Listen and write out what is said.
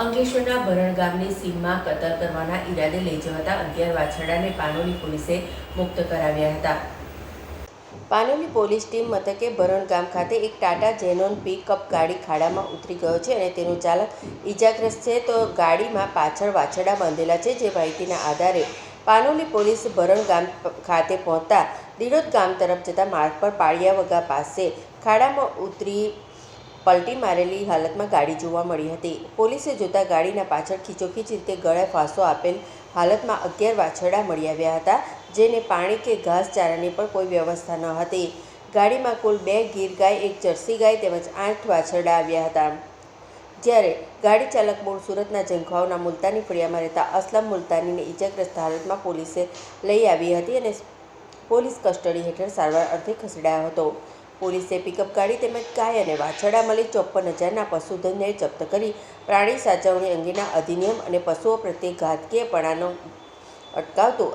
અંકલેશ્વરના ભરણ ગામની સીમમાં કતલ કરવાના ઈરાદે લઈ જવાતા અગિયાર વાછરડાને પાનોલી પોલીસે મુક્ત કરાવ્યા હતા. પાનોલી પોલીસ ટીમ મથકે ભરણ ગામ ખાતે એક ટાટા જેનોન પિકઅપ ગાડી ખાડામાં ઉતરી ગયો છે અને તેનું ચાલક ઈજાગ્રસ્ત છે તો ગાડીમાં પાછળ વાછરડા બાંધેલા છે જે માહિતીના આધારે પાનોલી પોલીસ ભરણ ગામ ખાતે પહોંચતા દિડોદ ગામ તરફ જતા માર્ગ પર પાળિયા વગા પાસે ખાડામાં ઉતરી પલટી મારેલી હાલતમાં ગાડી જોવા મળી હતી. પોલીસે જોતા ગાડીના પાછળ ખીચોખીચ રીતે ગળે ફાંસો આપેલ હાલતમાં અગિયાર વાછરડા મળી આવ્યા હતા, જેને પાણી કે ઘાસચારાની પણ કોઈ વ્યવસ્થા ન હતી. ગાડીમાં કુલ બે ગીર ગાય એક જર્સી ગાય તેમજ આઠ વાછરડા આવ્યા હતા. જ્યારે ગાડી ચાલક મૂળ સુરતના જંખવાઓના મુલતાની ફળિયામાં રહેતા અસલમ મુલતાનીને ઈજાગ્રસ્ત હાલતમાં પોલીસે લઈ આવી હતી અને પોલીસ કસ્ટડી હેઠળ સારવાર અર્થે ખસેડાયો હતો. પોલીસે પિકઅપ ગાડી તેમજ ગાય અને વાછરડા મળી ચોપ્પન હજારના પશુધનને જપ્ત કરી પ્રાણી સાચવણી અંગેના અધિનિયમ અને પશુઓ પ્રત્યે ઘાતકીયપણાનો અટકાવતો